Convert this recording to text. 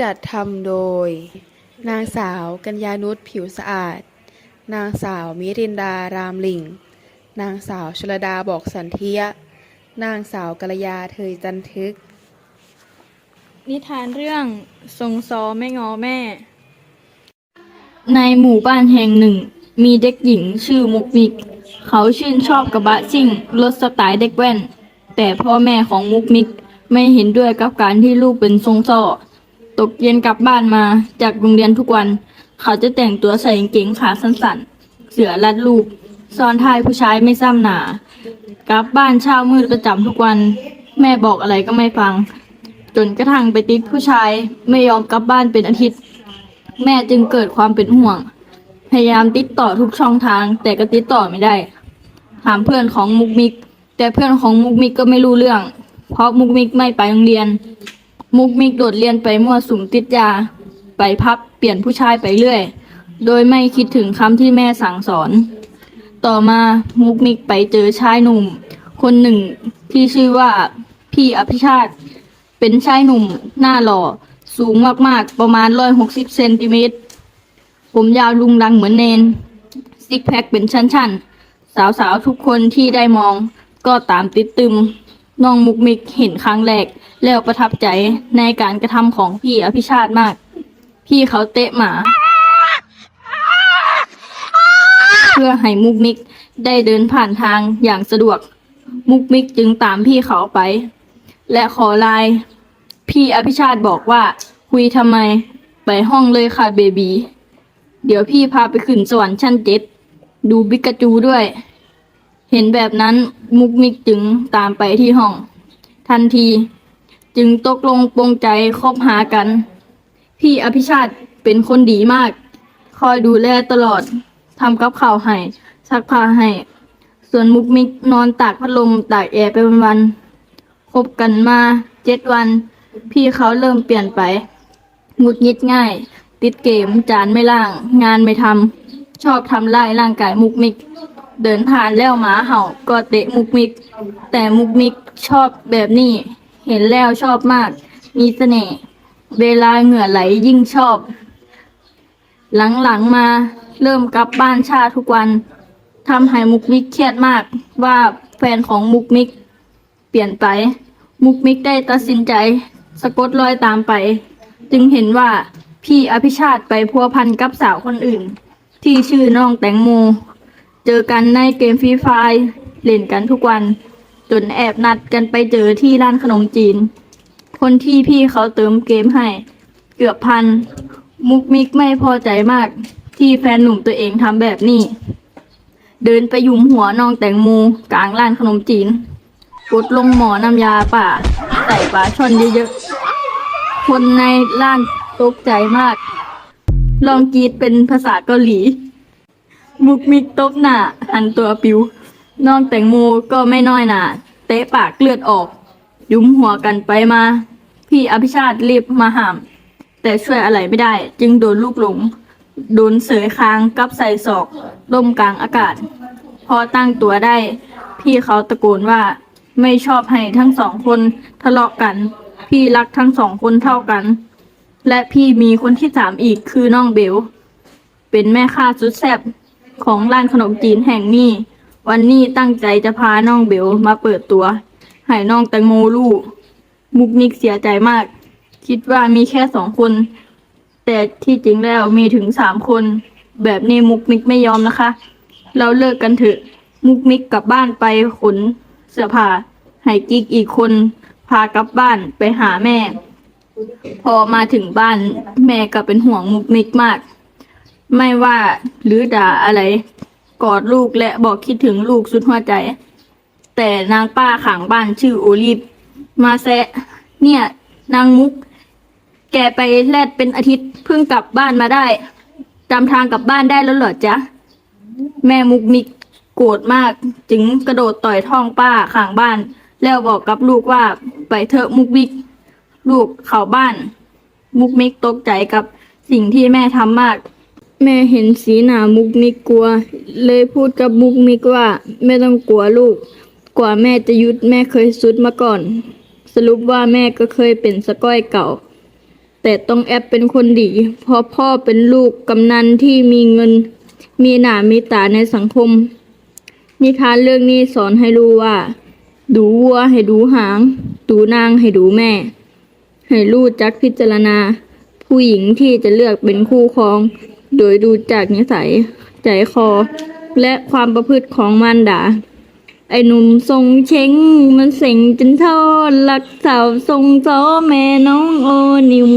จัดทำโดย นางสาวกัญญานุชผิวสะอาด นางสาวมิรินดารามลิงนางสาวชลดาบอกสันเทีย นางสาวกัลยาเทยจันทึก นิทานเรื่องทรงซอไม่งอแม่ ในหมู่บ้านแห่งหนึ่ง มีเด็กหญิงชื่อมุกมิก เขาชื่นชอบกระบะซิ่งรถสไตล์เด็กแว่น แต่พ่อแม่ของมุกมิกไม่เห็นด้วยกับการที่ลูกเป็นทรงซ้อ ตกเย็นกลับบ้านมาจากโรงเรียนทุกวัน เขาจะแต่งตัวใส่กางเกงขาสั้นๆ เสือรัดลูกซ้อนท้ายผู้ชายไม่ซ้ำหนา กลับบ้านเช้ามืดประจำทุกวัน แม่บอกอะไรก็ไม่ฟัง จนกระทั่งไปติดผู้ชายไม่ยอมกลับบ้านเป็นอาทิตย์ แม่จึงเกิดความเป็นห่วง พยายามติดต่อทุกช่องทาง แต่ก็ติดต่อไม่ได้ ถามเพื่อนของมุกมิก แต่เพื่อนของมุกมิกก็ไม่รู้เรื่อง เพราะมุกมิกไม่ไปโรงเรียน มุกมิกโดดเรียนไปมั่วสุมติดยา ไปพับเปลี่ยนผู้ชายไปเรื่อย โดยไม่คิดถึงคำที่แม่สั่งสอน ต่อมามุกมิกไปเจอชายหนุ่ม คนหนึ่งที่ชื่อว่าพี่อภิชาติ เป็นชายหนุ่มหน้าหล่อ สูงมากๆ ประมาณร้อยหกสิบเซนติเมตร ผมยาวลุงลังเหมือนเนน ซิกแพคเป็นชั้นๆ สาวๆ ทุกคนที่ได้มองก็ตามติดตึม น้องมุกมิกเห็นครั้งแรก แล้วประทับใจในการกระทำของพี่อภิชาติมาก พี่เขาเตะหมา เพื่อให้มุกมิกได้เดินผ่านทางอย่างสะดวก มุกมิกจึงตามพี่เขาไป และขอลน์พี่อภิชาติบอกว่า คุยทำไม ไปห้องเลยค่ะเบบี เดี๋ยวพี่พาไปขึ้นสวรรค์ชั้นเจ็ดดูบิกาจูด้วย เห็นแบบนั้นมุกมิกจึงตามไปที่ห้อง ทันที จึงตกลงปรงใจคบหากัน พี่อภิชาติเป็นคนดีมาก คอยดูแลตลอดทำกับข้าวให้ซักผ้าให้ ส่วนมุกมิกนอนตากพัดลมตากแอร์ไปวันๆคบกันมาเจ็ดวัน พี่เขาเริ่มเปลี่ยนไปหงุดหงิดง่าย ติดเกมจานไม่ล่าง งานไม่ทำชอบทำลายร่างกายมุกมิก เดินผ่านแล้วหมาเห่าก็เตะมุกมิก แต่มุกมิกชอบแบบนี้ เห็นแล้วชอบมาก มีเสน่ห์เวลาเหงื่อไหลยิ่งชอบ หลังๆมาเริ่มกลับบ้านชาทุกวันทำให้มุกมิกเครียดมากว่าแฟนของมุกมิก เปลี่ยนไป มุกมิกได้ตัดสินใจ สะกดรอยตามไป จึงเห็นว่าพี่อภิชาติไปพัวพันกับสาวคนอื่น ที่ชื่อน้องแตงโม เจอกันในเกมฟรีไฟล์เล่นกันทุกวัน จนแอบนัดกันไปเจอที่ร้านขนมจีน คนที่พี่เขาเติมเกมให้ เกือบพัน มุกมิกไม่พอใจมาก ที่แฟนหนุ่มตัวเองทำแบบนี้ เดินไปยุมหัวน้องแตงโมกลางร้านขนมจีนกดลงหมอน้ำยาป่า ใส่ปลาช่อนเยอะๆ คนในร้านตกใจมาก ลองกรีดเป็นภาษาเกาหลี มุกมิกตบหน้าหันตัวปิว น้องแตงโมก็ไม่น้อยหนาเตะปากเลือดออก ยุ้มหัวกันไปมา พี่อภิชาติรีบมาห้าม แต่ช่วยอะไรไม่ได้ จึงโดนลูกหลง โดนเสยคางกับใส่ศอกล่มกลางอากาศ พอตั้งตัวได้ พี่เขาตะโกนว่าไม่ชอบให้ทั้งสองคนทะเลาะกัน พี่รักทั้งสองคนเท่ากัน และพี่มีคนที่สามอีกคือน้องเบล เป็นแม่ค้าสุดแซ่บ ของร้านขนมจีนแห่งนี้ วันนี้ตั้งใจจะพาน้องเบลมาเปิดตัว ให้น้องแตงโมลูก มุกนิกเสียใจมาก คิดว่ามีแค่สองคน แต่ที่จริงแล้วมีถึงสามคน แบบนี้มุกมิกไม่ยอมนะคะ เราเลิกกันเถอะ มุกมิกกลับบ้านไปขนเสื้อผ้าให้กิ๊กอีกคน พากลับบ้านไปหาแม่ พอมาถึงบ้านแม่ก็เป็นห่วงมุกมิกมาก ไม่ว่าหรือด่าอะไร กอดลูกและบอกคิดถึงลูกสุดหัวใจ แต่นางป้าขางบ้านชื่อโอลิฟมาแซะ เนี่ย นางมุก แกไปแลดเป็นอาทิตย์เพิ่งกลับบ้านมาได้จำทางกลับบ้านได้แล้วเหรอจ๊ะ แม่มุกมิกโกรธมากจึงกระโดดต่อยท้องป้าข้างบ้าน แล้วบอกกับลูกว่าไปเถอะมุกมิก ลูกเข้าบ้าน มุกมิกตกใจกับสิ่งที่แม่ทำมาก แม่เห็นสีหน้ามุกมิกกลัว เลยพูดกับมุกมิกว่าไม่ต้องกลัวลูก กว่าแม่จะยุดแม่เคยสุดมาก่อน สรุปว่าแม่ก็เคยเป็นสะก้อยเก่าแแต่ต้องแอบเป็นคนดีเพราะพ่อเป็นลูกกำนันที่มีเงิน มีหน้ามีตาในสังคม นิทานเรื่องนี้สอนให้รู้ว่า ดูวัวให้ดูหาง ดูนางให้ดูแม่ ให้รู้จักพิจารณา ผู้หญิงที่จะเลือกเป็นคู่ครอง โดยดูจากนิสัย ใจคอ และความประพฤติของมารดา ไอ้หนุ่มทรงเช้งมันเสงจนทอดลักสาวทรงโซแม่น้องโอนิว